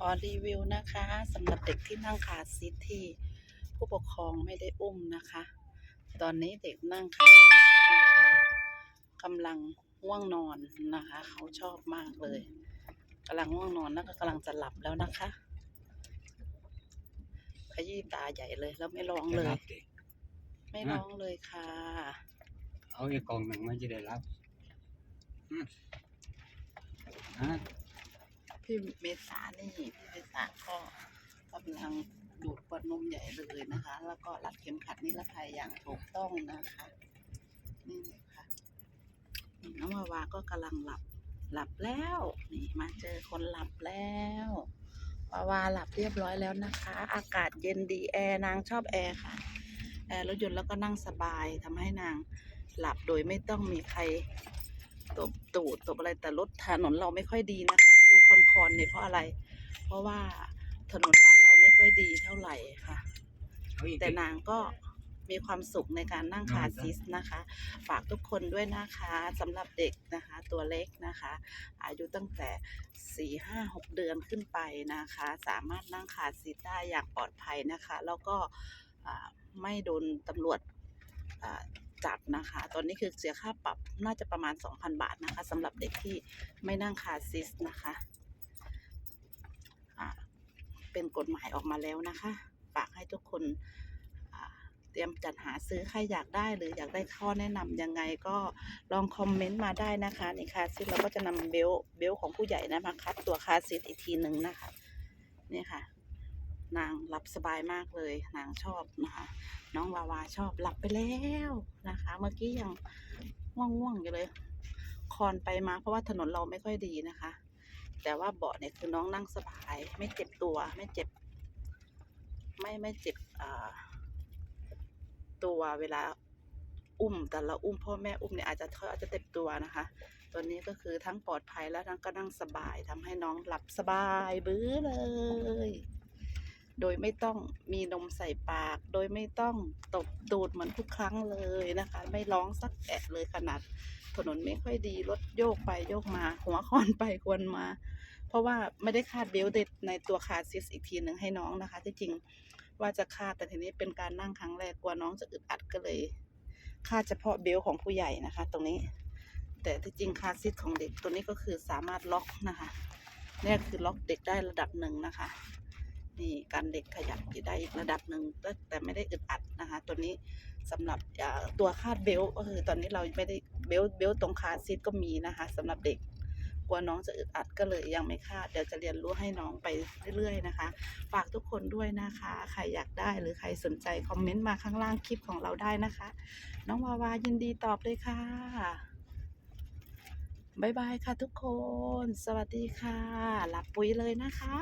ขอรีวิวนะคะสำหรับเด็กที่นั่งคาร์ซีทที่ผู้ปกครองไม่ได้อุ้มนะคะ ตอนนี้เด็กนั่งคาร์ซีทนะคะกำลังง่วงนอนนะคะ เขาชอบมากเลยกำลังง่วงนอนแล้วก็กำลังจะหลับแล้วนะคะขยี้ตาใหญ่เลยแล้วไม่ร้องจะเลยรับดิไม่ร้องเลยค่ะ เอาอีกกล่องหนึ่งมันจะได้รับอืมฮะ พี่เมษานี่พี่เมษาก็กำลังดูดปวดนมใหญ่เลยนะคะ แล้วก็รัดเข็มขัดนิรภัยอย่างถูกต้องนะคะนี่ค่ะน้องวาวาก็กำลังหลับหลับแล้วนี่มาเจอคนหลับแล้ววาวาหลับเรียบร้อยแล้วนะคะ อากาศเย็นดีแอร์นางชอบแอร์ค่ะแอร์รถยนต์แล้วก็นั่งสบายทำให้นางหลับโดยไม่ต้องมีใครตบตูดตบอะไรแต่รถถนนเราไม่ค่อยดีนะคะ ดูคอนคอนๆเนี่ยเพราะอะไร เพราะว่าถนนบ้านเราไม่ค่อยดีเท่าไหร่ค่ะเอาอีกแต่นางก็มีความสุขในการนั่งคาร์ซีทนะคะ ฝากทุกคนด้วยนะคะสำหรับเด็กนะคะ ตัวเล็กนะคะ อายุตั้งแต่ 4 5 6 เดือนขึ้นไปนะคะ สามารถนั่งคาร์ซีทได้อย่างปลอดภัยนะคะ แล้วก็อ่าไม่โดนตำรวจอ่า จับนะคะ ตอนนี้คือเสียค่าปรับน่าจะประมาณ 2,000 บาทนะคะสำหรับเด็กที่ไม่นั่งคาซีทนะคะอ่าเป็นกฎหมายออกมาแล้วนะคะ ฝากให้ทุกคนเตรียมจัดหาซื้อใครอยากได้หรืออยากได้ข้อแนะนำยังไงก็ลองคอมเมนต์มาได้นะคะในคาซีทเราก็จะนำเบลเบลต์ของผู้ใหญ่นะมาคัดตัวคาซีทอีกทีหนึ่งนะคะนี่ค่ะ นางหลับสบายมากเลย นางชอบนะคะ น้องวาวาชอบหลับไปแล้วนะคะ เมื่อกี้ยังง่วงๆอยู่เลย คอนไปมาเพราะว่าถนนเราไม่ค่อยดีนะคะ แต่ว่าเบาะเนี่ยคือน้องนั่งสบาย ไม่เจ็บตัวไม่เจ็บ ไม่ไม่เจ็บตัวเวลาอุ้มแต่ละอุ้มพ่อแม่อุ้มเนี่ยอาจจะเขาอาจจะเจ็บตัวนะคะ ตัวนี้ก็คือทั้งปลอดภัยแล้วทั้งก็นั่งสบายทำให้น้องหลับสบายบื้อเลย โดยไม่ต้องมีนมใส่ปาก โดยไม่ต้องตบตูดเหมือนทุกครั้งเลยนะคะ ไม่ร้องสักแอะเลยขนาดถนนไม่ค่อยดีรถโยกไปโยกมา หัวคอนไปควนมา เพราะว่าไม่ได้คาดเบลต์เด็ดในตัวคาซิสอีกทีหนึ่งให้น้องนะคะ ที่จริงว่าจะคาดแต่ทีนี้เป็นการนั่งครั้งแรกกลัวน้องจะอึดอัดก็เลยคาดเฉพาะเบลต์ของผู้ใหญ่นะคะ ตรงนี้ แต่ที่จริงคาซิสของเด็กตัวนี้ก็คือสามารถล็อกนะคะนี่คือล็อกเด็กได้ระดับหนึ่งนะคะ นี่การเด็กขยับอยู่ได้อีกระดับหนึ่งแต่ไม่ได้อึดอัดนะคะ ตัวนี้สำหรับตัวคาดเบลต์ก็คือตอนนี้เราไม่ได้เบลต์เบลต์ตรงคาร์ซีทก็มีนะคะสำหรับเด็กกลัวน้องจะอึดอัดก็เลยยังไม่คาดเดี๋ยวจะเรียนรู้ให้น้องไปเรื่อยๆนะคะ ฝากทุกคนด้วยนะคะ ใครอยากได้หรือใครสนใจคอมเมนต์มาข้างล่างคลิปของเราได้นะคะ น้องวาวายินดีตอบเลยค่ะบายบายค่ะทุกคน สวัสดีค่ะหลับปุ๋ยเลยนะคะ